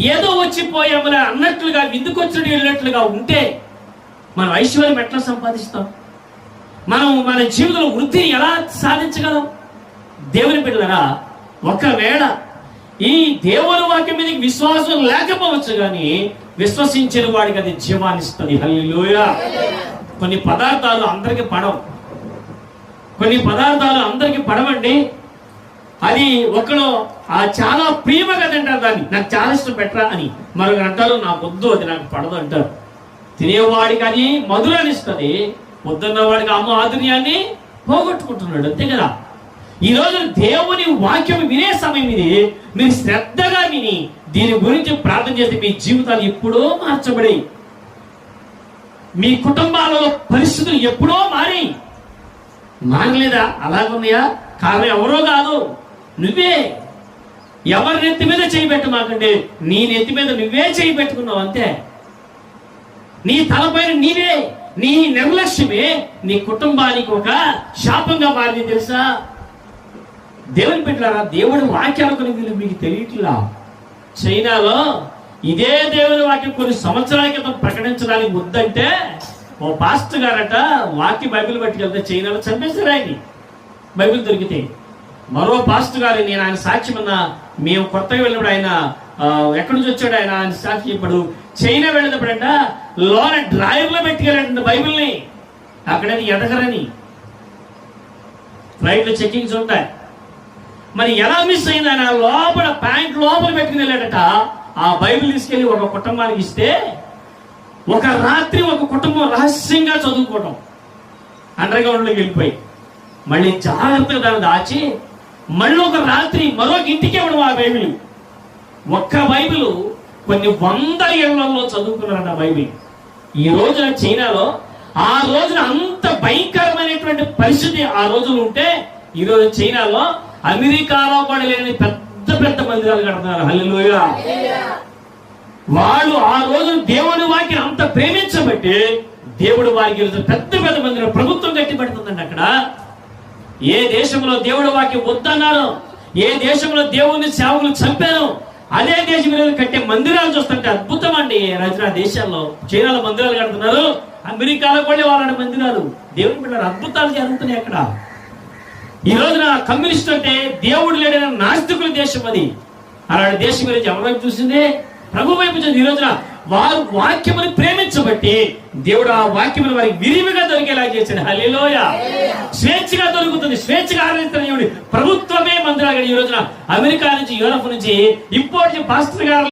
ఏదో వచ్చి పోయామలే అన్నట్లుగా విందుకొచ్చిన వెళ్ళినట్లుగా ఉంటే మనం ఐశ్వర్యం ఎట్లా సంపాదిస్తాం? మనం మన జీవితంలో వృద్ధిని ఎలా సాధించగలం? దేవుని బిడ్డలరా ఒకవేళ ఈ దేవుని వాక్యం మీద విశ్వాసం లేకపోవచ్చు కానీ విశ్వసించిన వాడికి అది జీవాన్నిస్తుంది ఇస్తుంది. కొన్ని పదార్థాలు అందరికి పడవు. కొన్ని పదార్థాలు అందరికి పడవండి. అది ఒకడు ఆ చాలా ప్రియమగా తింటారు దాన్ని. నాకు చాలా ఇష్టం పెట్టరా అని. మరొకరు అంటారు నాకు వద్దు అది నాకు పడదు అంటారు. తినేవాడికి అది మధురాన్ని ఇస్తుంది వద్దన్న వాడికి పోగొట్టుకుంటున్నాడు అంతే కదా? ఈ రోజు దేవుని వాక్యం వినే సమయం ఇది. మీరు శ్రద్ధగా విని దీని గురించి ప్రార్థన చేస్తే మీ జీవితాలు ఎప్పుడో మార్చబడి మీ కుటుంబాలలో పరిస్థితులు ఎప్పుడో మారి మారలేదా? అలాగున్నాయా? కారణం ఎవరో కాదు. నువ్వే. ఎవరి నెత్తి మీద చేయిబెట్టమాకండి నీ నెత్తి మీద నువ్వే చేయి పెట్టుకున్నావు అంతే. నీ తలపైన నీవే నీ నిర్లక్ష్యమే నీ కుటుంబానికి ఒక శాపంగా మారింది తెలుసా? దేవుని పెట్టారా దేవుడి వాక్యాలు కొన్ని మీకు తెలియట్లా? చైనాలో ఇదే దేవుని వాక్యం కొన్ని సంవత్సరాల క్రితం ప్రకటించడానికి ముద్దంటే ఓ పాస్టర్ గారట వాక్య బైబిల్ పట్టుకెళ్తే చైనాలో చంపేశారు ఆయన్ని. బైబిల్ దొరికితే. మరో పాస్టర్ గారు నేను ఆయన సాక్ష్యం అన్న మేము కొత్తగా వెళ్ళినప్పుడు ఆయన ఎక్కడి నుంచి వచ్చాడు ఆయన ఆయన సాక్షి ఇప్పుడు. చైనా వెళ్ళినప్పుడంట లోన డ్రైవర్లో పెట్టుకెళ్ళండి బైబిల్ని. అక్కడని ఎదగరని. ఫ్లైట్లో చెక్కింగ్స్ ఉంటాయి. మరి ఎలా మిస్ అయింది ఆయన? లోపల ప్యాంట్ లోపల పెట్టుకుని వెళ్ళాడట. ఆ బైబిల్ తీసుకెళ్ళి ఒక కుటుంబానికి ఇస్తే ఒక రాత్రి ఒక కుటుంబం రహస్యంగా చదువుకోవటం. అండర్గ్రౌండ్లోకి వెళ్ళిపోయి. మళ్ళీ జాగ్రత్తగా దాన్ని దాచి మళ్ళీ ఒక రాత్రి మరొక ఇంటికి ఇవ్వడం ఆ బైబిల్. ఒక్క బైబిల్ కొన్ని వందల ఏళ్ళలో చదువుకున్నారట బైబిల్. ఈ రోజున చైనాలో ఆ రోజున అంత భయంకరమైనటువంటి పరిస్థితి ఆ రోజులు ఉంటే ఈ రోజు చైనాలో అమెరికాలో కూడా లేని పెద్ద పెద్ద మందిరాలు కడుతున్నారు. హల్లుగా వాళ్ళు ఆ రోజు దేవుని వాకి అంత ప్రేమించబట్టి దేవుడు వారికి పెద్ద పెద్ద మందిరం ప్రభుత్వం కట్టి పెడుతుందండి అక్కడ. ఏ దేశంలో దేవుడు వాకి వద్దన్నారో ఏ దేశంలో దేవుని సేవకులు చంపారో అదే దేశం ఈరోజు కట్టే మందిరాలు చూస్తుంటే అద్భుతం అండి. రచన దేశాల్లో చైనాలో మందిరాలు కడుతున్నారు. అమెరికాలో కూడా వాళ్ళ మందిరాలు. దేవుని బిడ్డలు అద్భుతాలు జరుగుతున్నాయి అక్కడ. ఈ రోజున కమ్యూనిస్ట్ అంటే దేవుడు లేడైన నాస్తికుల దేశం అది. అలాంటి దేశం గురించి ఎవరి వైపు చూసింది? ప్రభు వైపు చూసింది. ఈ రోజున వారు వాక్యమును ప్రేమించబట్టి దేవుడు ఆ వాక్యమును వారికి విరివిగా దొరికేలా చేసిన హలిలోయ స్వేచ్ఛగా దొరుకుతుంది. స్వేచ్ఛగా ఆరాధిస్తున్న ప్రభుత్వమే మందిరాగడి ఈ రోజున అమెరికా నుంచి యూరప్ నుంచి ఇంపోర్ట్ పాస్టర్ గారు